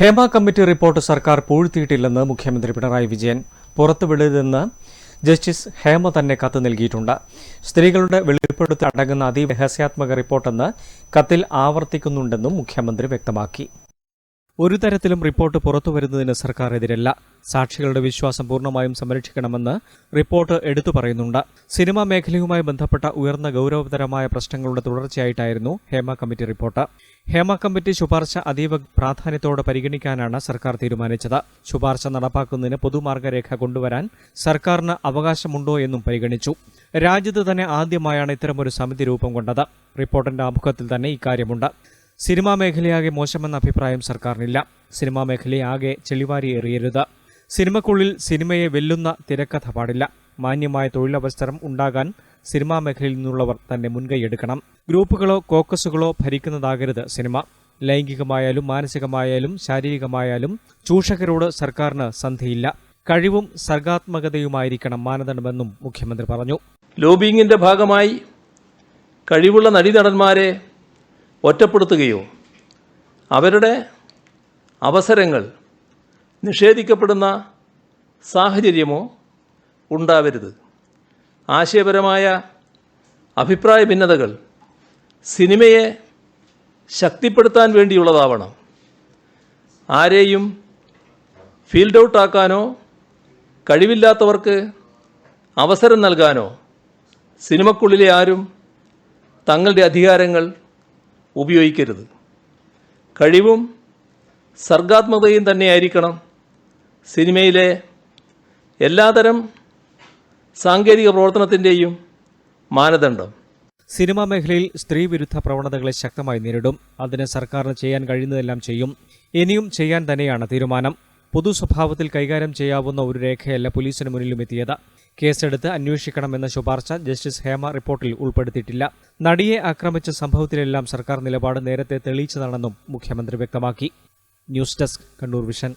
Hema committee report സർക്കാർ പൂഴ്ത്തിയിട്ടില്ലെന്ന് മുഖ്യമന്ത്രി പിണറായി വിജയൻ. പുറത്തുവിടരുതെന്ന് ജസ്റ്റിസ് ഹേമ തന്നെ കത്ത് നൽകിയിട്ടുണ്ട്. സ്ത്രീകളുടെ വെളിപ്പെടുത്തൽ അടങ്ങുന്ന അതീവ രഹസ്യാത്മക റിപ്പോർട്ടെന്ന് കത്തിൽ ആവർത്തിക്കുന്നുണ്ടെന്നും മുഖ്യമന്ത്രി വ്യക്തമാക്കി. ഒരു തരത്തിലും റിപ്പോർട്ട് പുറത്തുവരുന്നതിന് സർക്കാർ എതിരല്ല സാക്ഷികളുടെ വിശ്വാസം പൂർണമായും സംരക്ഷിക്കണമെന്ന് റിപ്പോർട്ട് എടുത്തു പറയുന്നുണ്ട്. സിനിമാ മേഖലയുമായി ബന്ധപ്പെട്ട ഉയർന്ന ഗൗരവതരമായ പ്രശ്നങ്ങളുടെ തുടർച്ചയായിട്ടായിരുന്നു Hema committee report. Hema committee ശുപാർശ അതീവ പ്രാധാന്യത്തോടെ പരിഗണിക്കാനാണ് സർക്കാർ തീരുമാനിച്ചത്. ശുപാർശ നടപ്പാക്കുന്നതിന് പൊതുമാർഗരേഖ കൊണ്ടുവരാൻ സർക്കാരിന് അവകാശമുണ്ടോ എന്നും പരിഗണിച്ചു. രാജ്യത്ത് തന്നെ ആദ്യമായാണ് ഇത്തരമൊരു സമിതി രൂപം കൊണ്ടത്. റിപ്പോർട്ടിന്റെ ആമുഖത്തിൽ തന്നെ ഇക്കാര്യമുണ്ട്. സിനിമാ മേഖലയാകെ മോശമെന്ന അഭിപ്രായം സർക്കാരിനില്ല. സിനിമാ മേഖലയെ ആകെ ചെളിവാരി എറിയരുത്. സിനിമക്കുള്ളിൽ സിനിമയെ വെല്ലുന്ന തിരക്കഥ പാടില്ല. മാന്യമായ തൊഴിലവസരം ഉണ്ടാകാൻ സിനിമാ മേഖലയിൽ നിന്നുള്ളവർ തന്നെ മുൻകൈയെടുക്കണം. ഗ്രൂപ്പുകളോ കോക്കസുകളോ ഭരിക്കുന്നതാകരുത് സിനിമ. ലൈംഗികമായാലും മാനസികമായാലും ശാരീരികമായാലും ചൂഷകരോട് സർക്കാരിന് സന്ധിയില്ല. കഴിവും സർഗാത്മകതയുമായിരിക്കണം മാനദണ്ഡമെന്നും മുഖ്യമന്ത്രി പറഞ്ഞു. ലോബിങ്ങിന്റെ ഭാഗമായി കഴിവുള്ള നടീനടന്മാരെ ഒറ്റപ്പെടുത്തുകയോ അവരുടെ അവസരങ്ങൾ നിഷേധിക്കപ്പെടുന്ന സാഹചര്യമോ ഉണ്ടാവരുത്. ആശയപരമായ അഭിപ്രായ ഭിന്നതകൾ സിനിമയെ ശക്തിപ്പെടുത്താൻ വേണ്ടിയുള്ളതാവണം. ആരെയും ഫീൽഡ് ഔട്ടാക്കാനോ കഴിവില്ലാത്തവർക്ക് അവസരം നൽകാനോ സിനിമക്കുള്ളിലെ ആരും തങ്ങളുടെ അധികാരങ്ങൾ ഉപയോഗിക്കരുത്. കഴിവും സർഗാത്മകതയും തന്നെയായിരിക്കണം സിനിമയിലെ എല്ലാതരം സാങ്കേതിക പ്രവർത്തനത്തിന്റെയും മാനദണ്ഡം. സിനിമാ മേഖലയിൽ സ്ത്രീവിരുദ്ധ പ്രവണതകളെ ശക്തമായി നേരിടും. അതിന് സർക്കാരിന് ചെയ്യാൻ കഴിയുന്നതെല്ലാം ചെയ്യും. ഇനിയും ചെയ്യാൻ തന്നെയാണ് തീരുമാനം. പൊതു സ്വഭാവത്തിൽ കൈകാര്യം ചെയ്യാവുന്ന ഒരു രേഖയല്ല പോലീസിന് മുന്നിലും എത്തിയത്. കേസെടുത്ത് അന്വേഷിക്കണമെന്ന ശുപാർശ ജസ്റ്റിസ് ഹേമ റിപ്പോർട്ടിൽ ഉൾപ്പെടുത്തിയിട്ടില്ല. നടിയെ ആക്രമിച്ച സംഭവത്തിലെല്ലാം സർക്കാർ നിലപാട് നേരത്തെ തെളിയിച്ചതാണെന്നും മുഖ്യമന്ത്രി വ്യക്തമാക്കി. News desk Kannur vision.